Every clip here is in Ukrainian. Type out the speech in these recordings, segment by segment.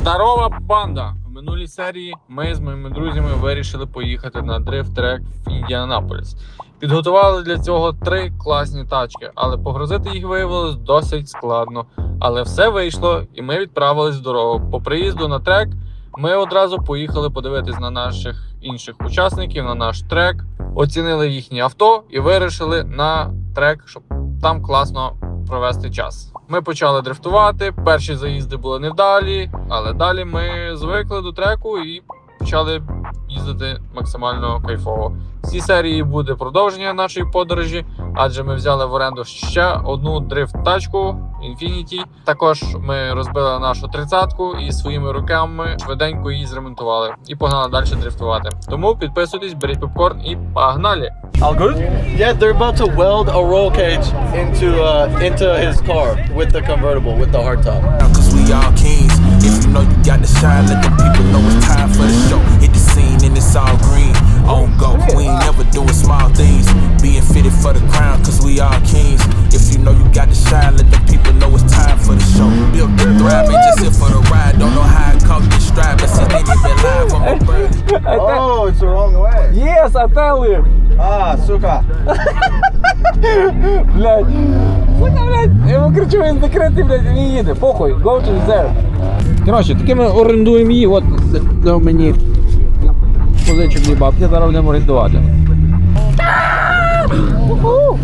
Здорова банда! В минулій серії ми з моїми друзями вирішили поїхати на дрифт-трек в Індіанаполіс. Підготували для цього три класні тачки, але погрузити їх виявилось досить складно. Але все вийшло, і ми відправились в дорогу. По приїзду на трек ми одразу поїхали подивитись на наших інших учасників, на наш трек, оцінили їхні авто і вирішили на трек, щоб там класно провести час. Ми почали дрифтувати. Перші заїзди були невдалі, але далі ми звикли до треку і почали їздити максимально кайфово. В цій серії буде продовження нашої подорожі, адже ми взяли в оренду ще одну дрифт-тачку Infinity. Також ми розбили нашу тридцятку і своїми руками швиденько її зремонтували і погнали далі дрифтувати. Тому підписуйтесь, беріть попкорн і погнали! All good? Yeah, they're about to weld a roll cage into uh, into his car with the convertible with the hardtop. Cause we all kings. If you know you got to shine, let the people know it's time for the show. Hit the scene and it's all green. On go, we ain't never doing small things. Being fitted for the crown, cause we all kings. If you know you got to shine, let the people know it's time for the show. Built to thrive, ain't just here for the ride. Don't know how I caught this stride, but since they been live, I'm a bird. Oh, it's the wrong way. Yes, I tell you. Ah, suka. Блядь. Сука, блядь. Я йому кричу, він закритий, блядь, він їде. Похуй, go to there. Коротше, таки ми орендуємо її, от дав мені позичок дві бабки, зараз будемо орендувати.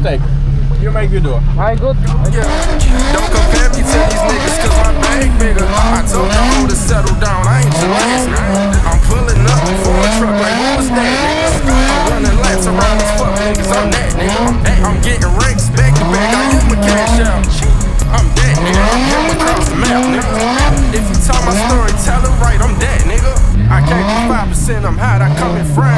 Так. You make you do it. Hi, good. Don't compare me to these niggas, cause my bag bigger. I told the hoe to settle down, I ain't your last nigga. I'm pulling up for a truck like who was that nigga? I'm running laps around these fuck niggas, I'm that nigga. I'm, that, I'm getting ranks back to back, I get my cash out. I'm that nigga, I'm him across the map, nigga. If you tell my story, tell it right, I'm that nigga. I can't do 5%, I'm hot, I come in frying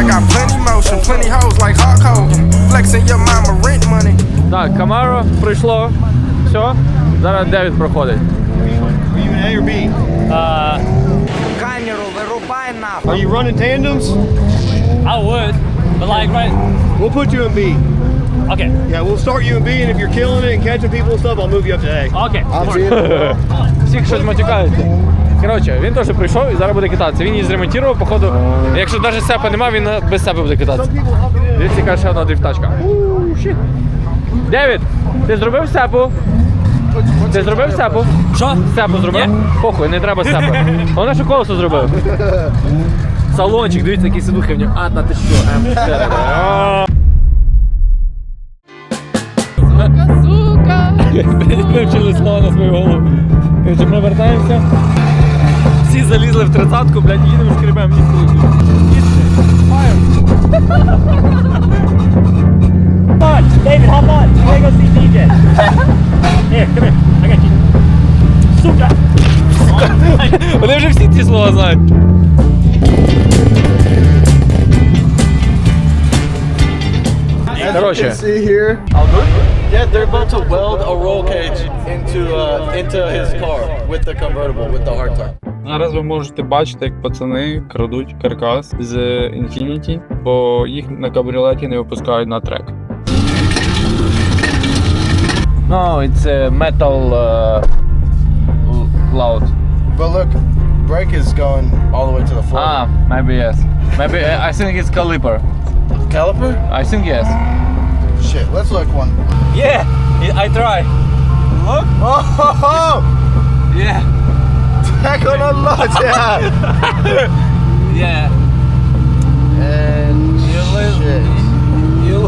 I got plenty motion, plenty hoes like Hulk Hogan. Flexing your mama rent money. Так, Камаро прийшло. Все. Зараз Девід проходить. Are you in A or B? Камеру вирубай нахуй. Are you running tandems? I would, but like right. We'll put you in B. Okay. Yeah, we'll start you in B, and if you're killing it and catching people and stuff, I'll move you up to A. Okay. Всіх щось матюкаються. Коротше, він теж прийшов і зараз буде кататися. Він її зремонтував, походу. Якщо навіть сепа немає, він без себе буде кататися. Дивіться, яка ще одна дрифтачка. Девід, ти зробив сепу? Ти зробив сепу? Що? Сепу зробив? Похуй, не треба сепу. Головне, що колесо зробив. Салончик, дивіться, який сидухи в нього. А, та ти що? М4. А. Вивчили слова на свою голову. Ми вертаємося. Всі залізли в тридцятку, блядь, їдемо шкребем, ніхто. David, hop on. We're gonna go see DJ. Here, come here. I got you. Сука. Вони вже всі ці слова знають. Короче, See here? Yeah, they're about to weld a roll cage into uh, into his car with the convertible with the hardtop. Зараз ви можете бачити, як пацани крадуть каркас з Infinity, бо їх на кабріолеті не випускають на трек. no, it's a metal uh, loud. But look, brake is going all the way to the floor. Ah, maybe yes. Maybe uh, I think it's caliper. Caliper? I think yes. Shit, let's look one. Yeah, I try. Look. Oh, Yeah, heck on a lot, yeah. yeah. And you lose, Shit. you,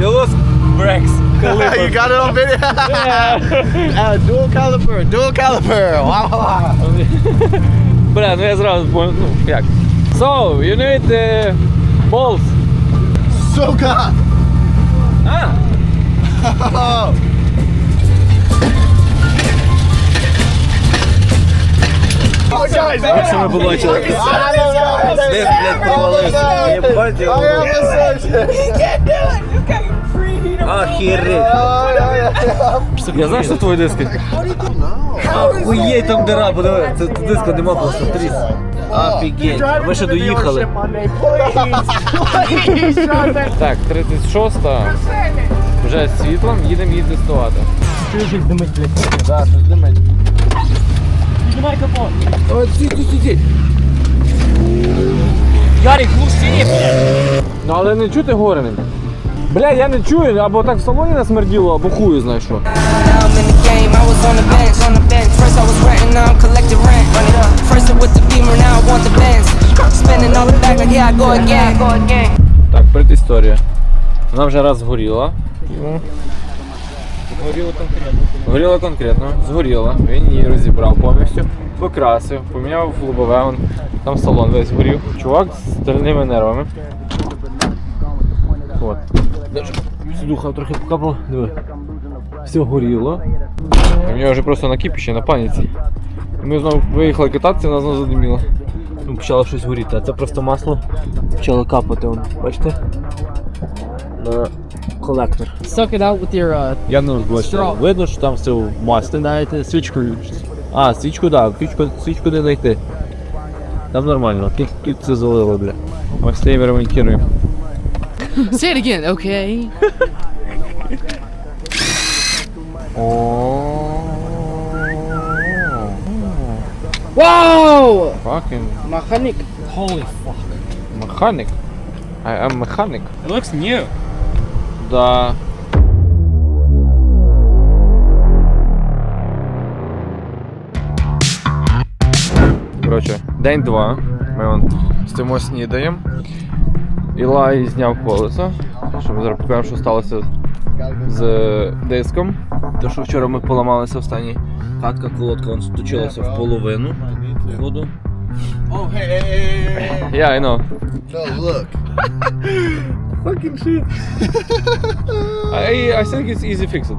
you lose brakes. you got it on video? uh, dual caliper, dual caliper. Wow, wow. Бля, ну я зразу понял, ну як. So, you need uh, balls. Suka. А, Oh. що ми побачили. Десь, блядь, провалився. Я знаю, що твої диски. Охуєть там дира, подиви, це диска нема просто тріс. Офігеть, ми ще доїхали. Так, 36 вже з світлом, їдемо її тестувати. Чуєш, як димить, блядь. Да, щось димить. Піднімай капот. Ой, ці, ці. Ярик, глуши, блядь. Ну але не чути гореним. Бля, я не чую, або так в салоні насмерділо, або хую, знаєш що. Так, предісторія. Вона вже раз згоріла. Горіло конкретно. Горіло конкретно, згоріла. Він її розібрав повністю, покрасив, поміняв лобове, он, там салон весь горів. Чувак з стальними нервами. От. Духа трохи покапало. Диви. Все горіло. В нього вже просто на кипіші, на паніці. І ми знову виїхали кататися, нас знову задиміло. Ну, почало щось горіти, а це просто масло почало капати, бачите? На колектор. Suck it out with your uh, Я не розбачив. Straw. Видно, що там все в маслі. знаєте, свічку. А, свічку, так, да, свічку, свічку не знайти. Там нормально, тільки це залило, бля. Ми стоїмо ремонтуємо. Say it again, okay? Wow! Fucking Mechanic. mechanic. I am mechanic. It looks new. Да. Коротше, день два. Ми вон стоїмо снідаємо. Ілай зняв колесо. Щоб зараз покажемо, що сталося з диском. То, що вчора ми поламалися останній. Катка колодка вон стучилася в половину. Походу. Oh, hey, hey, hey, hey, hey. Yeah, I know. No, look. Fucking shit. I, I think it's easy fixed.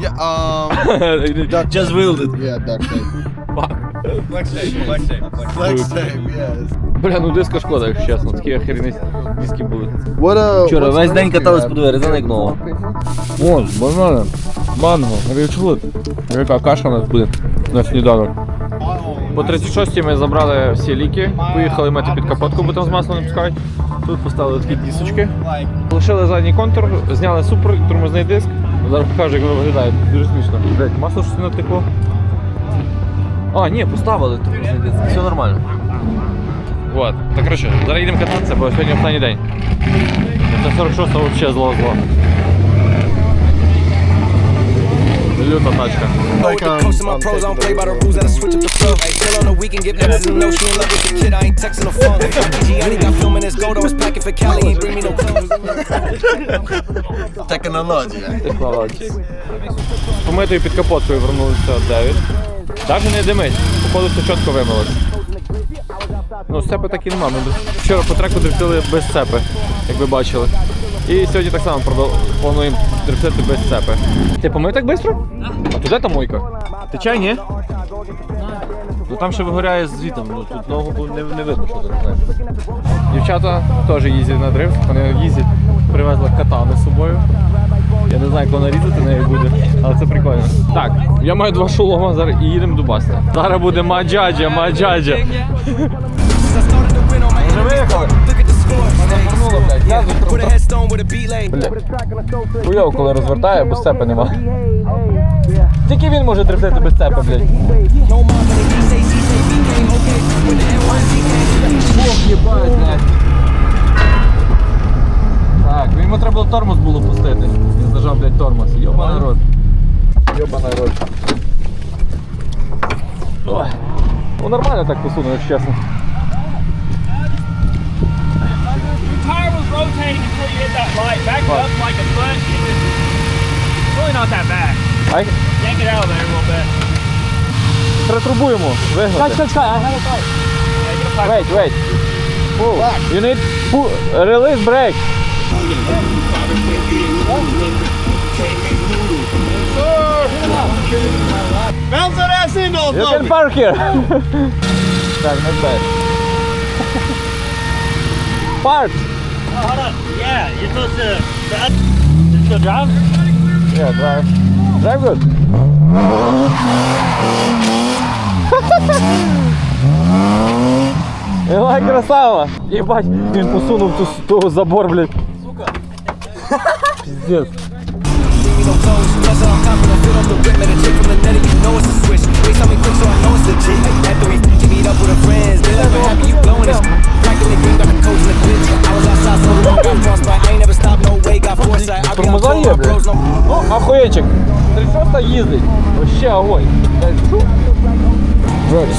Yeah, um, duct Just willed it. Yeah, duct tape. Flex tape, flex tape. Flex tape, yes. Бля, ну диска шкода, якщо чесно. Такі охерені диски були. What uh? Вчора what's весь день name катались you по двері, нова. Вон, банани, манго, річлит. Яка каша у нас буде на сніданок. По 36-й ми забрали всі ліки, поїхали мити під капотку, бо там з маслом не пускають. Тут поставили такі дісочки. Лишили задній контур, зняли супер тормозний диск. Зараз покажу, як воно виглядає. Дуже смішно. Блять, масло щось не натекло. А, ні, поставили тормозний диск. Все нормально. Вот. Так коротше, зараз їдемо кататися, бо сьогодні останній день. Це 46-го взагалі зло Люта тачка. Um, um. Технології. Помитою під капоткою вернулися 9. Навіть не димить. Походу все чітко вимилось. Ну, сцепи так і нема. Вчора по треку дрифтили без сцепи, як ви бачили. І сьогодні так само плануємо дрифтити без сцепи. Ти помив так швидко? А туди та мойка? Ти чай, ні? Ну там ще вигоряє звітом, ну тут ногу не, не видно, що тут. Дівчата теж їздять на дрифт, вони їздять, привезли катани з собою. Я не знаю, коли нарізати неї буде, але це прикольно. Так, я маю два шолома зараз і їдемо до Баста. Зараз буде маджаджа, маджаджа. Вже виїхали? Lay. Хуйово, коли розвертає, бо сцепи нема. Тільки він може дрифтити без цепи, блядь. No more than a DJ, DJ, BK, okay. With the N1 Ох, їбать, блядь. Так, йому треба було тормоз було пустити. Він зажав, блядь, тормоз. Йоба народ. Йоба народ. Ой. Ну нормально так посунув, якщо чесно. light. Back it up like a foot. You just really not that bad. Ай, Yank it out of there a little bit. притрубуємо, вигнати. Catch, catch, I have a bite. Yeah, get a five. Wait, wait. Pull. You need pull, release brake. Bounce that ass in, old You can park here. так, not bad. Park. Oh, hold on. Yeah, you're supposed to. Just go drive? Yeah, drive. Drive good. Ілай красава! Єбать, він посунув ту, ту забор, блядь. Сука. Піздець. Leave me no clothes, plus I'm confident, fill up the whip, met a chick from the net, and you know it's a switch. Waste on me quick, so I know it's legit. After we f- meet up with her friends, they never happy you blowing this. Practically green, got the coach in the bitch. I was outside so long, got frostbite. I ain't never stopped, no way, got foresight. I be on Тормоза tour, є, my bros, блядь. no Ну, ахуєчик. 36 їздить. Вообще огонь.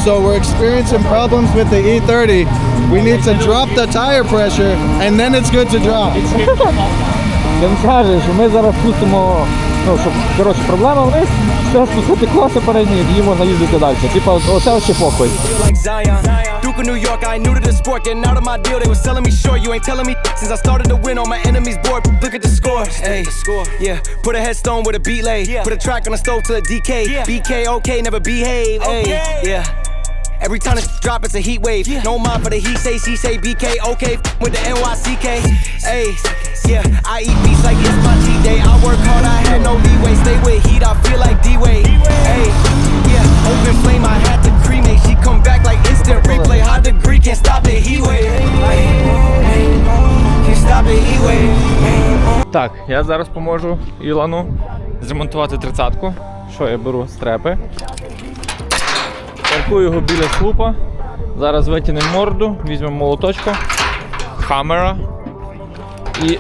So we're experiencing problems with the E30. We need to drop the tire pressure, and then it's good to drop. Він каже, що ми зараз пустимо, ну, щоб, коротше, проблема вниз, все спустити класи передні, і можна їздити далі. Типа, оце ще похуй. feel like Zion. Duke of New York, I ain't new to the sport. Getting out of my deal, they was selling me short. You ain't telling me since I started to win on my enemy's board. Look at the score. Hey, yeah. Put a headstone with a beat lay. Put a track on the stove till it decay. BK, okay, never behave. Hey, yeah. Every time it's drop, it's a heat wave. No mind for the he say, she say, BK, okay, f- with the NYCK. Hey, yeah, I eat work hard, I had no leeway. Stay with heat, I feel like D-Way. Hey, yeah, open flame, I had to cremate. She come back like instant replay. High degree, can't stop the heat wave. Can't stop the heat wave. Так, я зараз поможу Ілану зремонтувати тридцятку. Що я беру стрепи. Паркую його біля слупа. Зараз витягнемо морду, візьмемо молоточка, хаммера і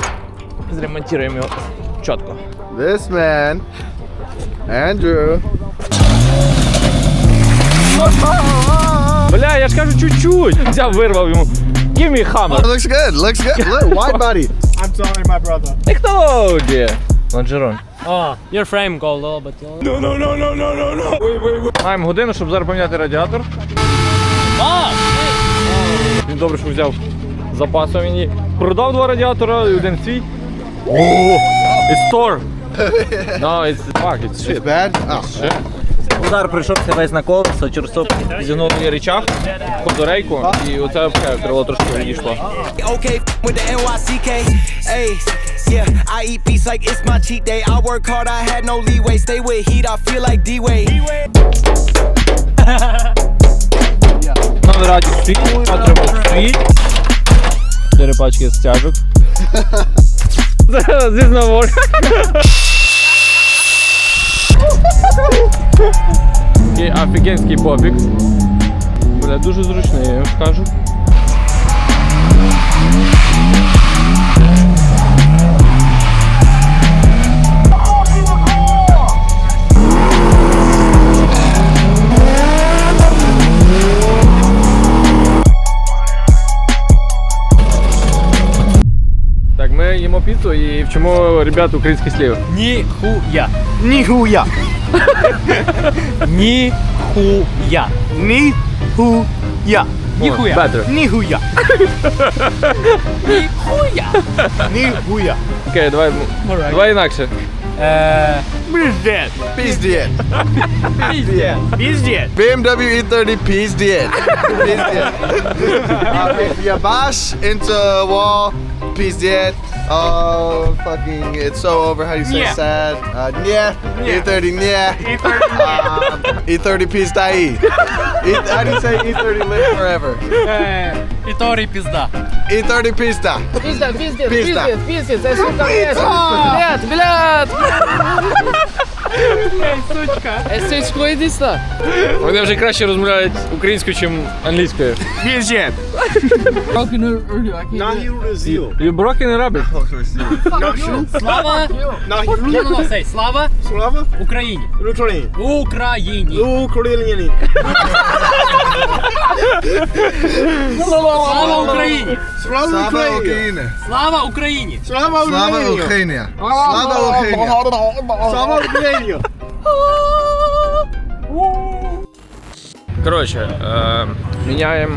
зремонтуємо його чітко. This man, Andrew. Бля, я ж кажу чуть-чуть. Взяв, вирвав йому. Give me hammer. looks good. Looks good. Look, wide body. I'm sorry, my brother. Технологія. Лонжерон. Oh, your frame go a little bit. No. Маємо годину, щоб зараз поміняти радіатор. Він добре, що взяв запасом мені. Продав два радіатора і один свій. О, it's store. No, it's fuck, it's shit. Bad. Oh, Shit. Удар прийшовся весь на колесо, через то Зігнув мені речах, ходу рейку, і оце взагалі крило трошки відійшло. Okay, with the NYCK. Hey, yeah, I eat beats like it's my cheat day. I work hard, I had no leeway. Stay with heat, I feel like D-Wade. Новий радіо стоїть, отримав стоїть. Чотири пачки стяжок. Зараз на знову. Такий офігенський попік. Бля, дуже зручний, я вам скажу. Піцу і вчимо ребят українських слів. Ніхуя. Nihuya. Ніхуя. Nihuya. Ніхуя. Better. Nihuya. Nihuya. Окей, давай, давай інакше. Е, Пиздец. Pizdiet. Пиздец. BMW E30 Pizdiet. Pizdiet. If you bash into wall, Pizdiet. Oh, fucking, it's so over. How do you say Yeah. sad? Uh, yeah. E30, yeah. Um, E30 Pizdae. E, how do you say E30 live forever? Іторі пізда. E30 Pizda. Пиздец, пиздец, Пизда. пиздец, пиздец, я сука, Пицца! блядь, блядь, Блядь. Esse escolhista. Вони вже краще розмовляють українською, ніж англійською. Can't do it. You broken Arabic? Слава! No, no, no, say Слава! Слава! Україні! Україні! Україні! Слава Україні! Slava Ukraine. Слава Україні! Slava Ukraine. Slava Ukraine. Коротше, е, міняємо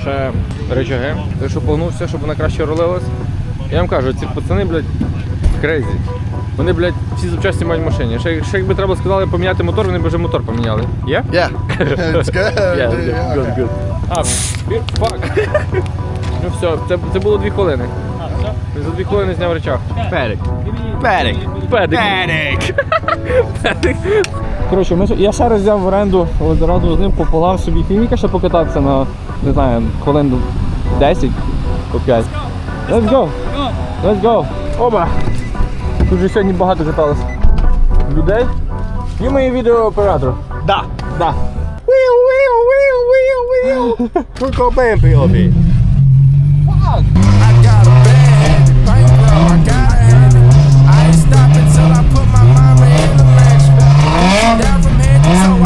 ще речаги. Той, що погнувся, щоб вона краще рулилась. Я вам кажу, ці пацани, блядь, крейзі. Вони, блядь, всі запчасті мають в машині. Ще, ще якби треба сказали поміняти мотор, вони б вже мотор поміняли. Є? Yeah. It's good. Yeah, yeah. good, good. А, фі- фак. Ну все, це, це було дві хвилини. За дві хвилини зняв речах. Педик. Педик. Педик. Педик. Коротше, ми, я ще раз взяв в оренду Елдорадо з ним пополам собі фініка ще покататися на, не знаю, хвилин 10 по 5. Let's go! Let's go! Оба! Тут же сьогодні багато каталось людей. І мої відеооператор. Да, да. I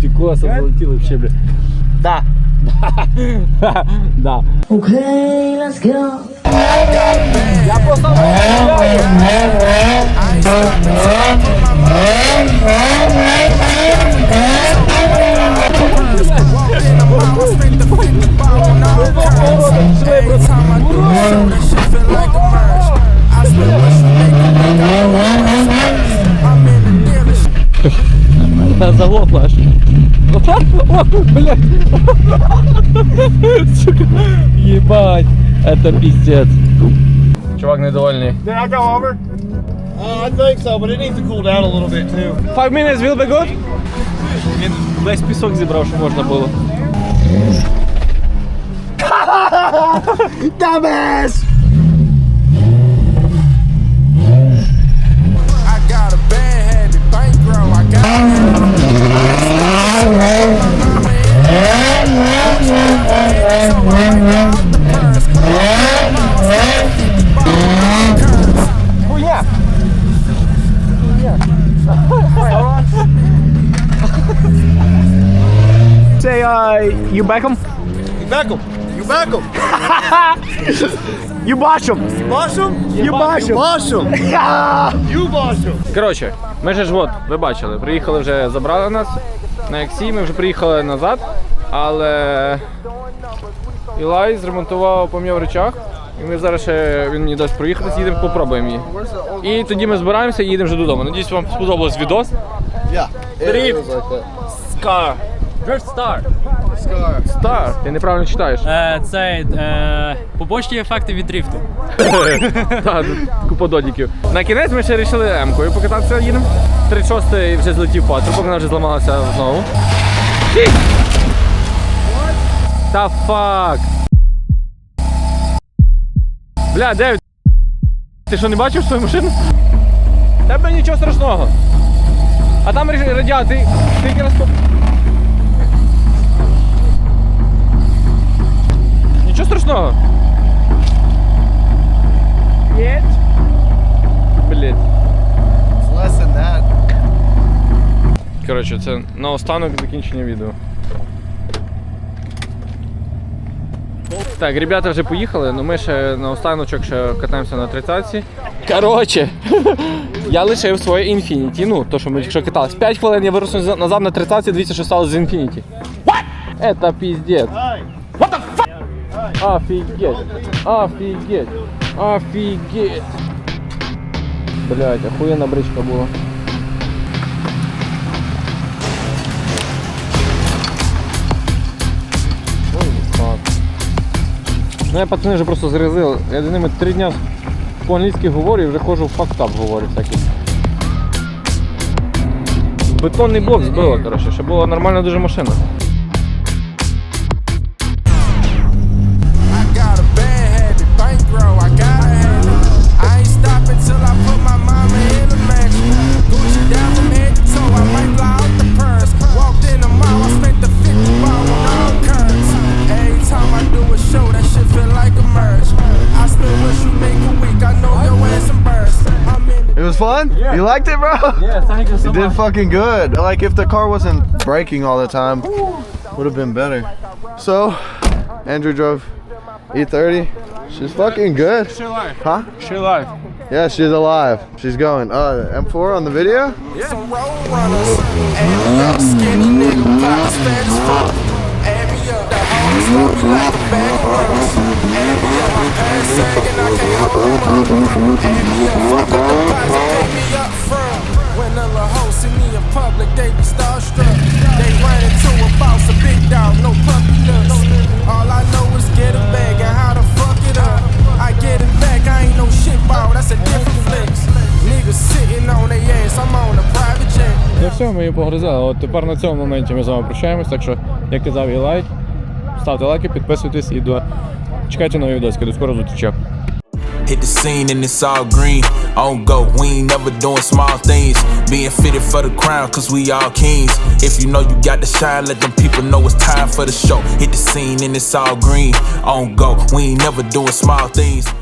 Ті коса залетіли ще, блядь. Да. Да. Okay, let's go. Я просто Every time О, блядь. Сука. Ебать. Это пиздец. Чувак недовольний. Did I go over? Uh, I think so, but it needs to cool down a little bit too. Five minutes will be good? Він весь пісок зібрав, що можна було. Dumbass! I got a bad habit, bankroll. I got Say, uh, you back him? You back him. You back him. You bash him. Boss him? You bash him. Boss him. You boss him. Коротше, ми же ж от, ви бачили, приїхали вже, забрали нас на Ексі. ми вже приїхали назад, але Ілай зремонтував, пом'яв речах, і ми зараз ще він мені дасть проїхатися, їдемо, попробуємо її. І тоді ми збираємося і їдемо вже додому. Надіюсь, вам сподобалось відос. Yeah. That. Скар. Drift Star. Стар, ти неправильно читаєш. Е, Це е, побочні ефекти від дрифту. Так, купа додіків. На кінець ми ще вирішили М-кою покататися їдемо. 36-й вже злетів патрубок, вона вже зламалася знову. Та фак! Бля, Девід, ти що не бачив свою машину? Тебе нічого страшного. А там радіатор, ти, ти Нічого страшного. Блять. Блять. Коротше, це на останок закінчення відео. Так, ребята вже поїхали, але ми ще на останочок ще катаємося на 30-ці. Коротше, я лишив своє інфініті. Ну, то що ми якщо катались. 5 хвилин я виросну назад на 30-ці, дивіться, що сталося з інфініті. Це піздець fuck? Офігеть. Офігеть. Офігеть. Блять, охуєнна бричка була. Ну я пацани вже просто зрізив. Я з ними три дня по-англійськи говорю і вже ходжу в фактап говорю всякий. Бетонний блок збило, коротше, ще була нормальна дуже машина. Was fun? You liked it, bro? Yeah, thank you so You did fucking good. Like if the car wasn't braking all the time, would have been better. So, Andrew drove E30. She's fucking good. She alive. Huh? She alive. Yeah, she's alive. She's going. Uh, M4 on the video? some road runners. Add skinny nigga, pockets as fuck. Add me up, the homies love like a bag runners. Ну все, ми її погризали. От тепер на цьому моменті ми з вами прощаємось. Так що, як казав і лайк, ставте лайки, підписуйтесь і до... чекайте нові відоски. До скорого зустрічі. Hit the scene and it's all green. On go, we ain't never doing small things. Being fitted for the crown, cause we all kings. If you know you got to shine, let them people know it's time for the show. Hit the scene and it's all green. On go, we ain't never doing small things.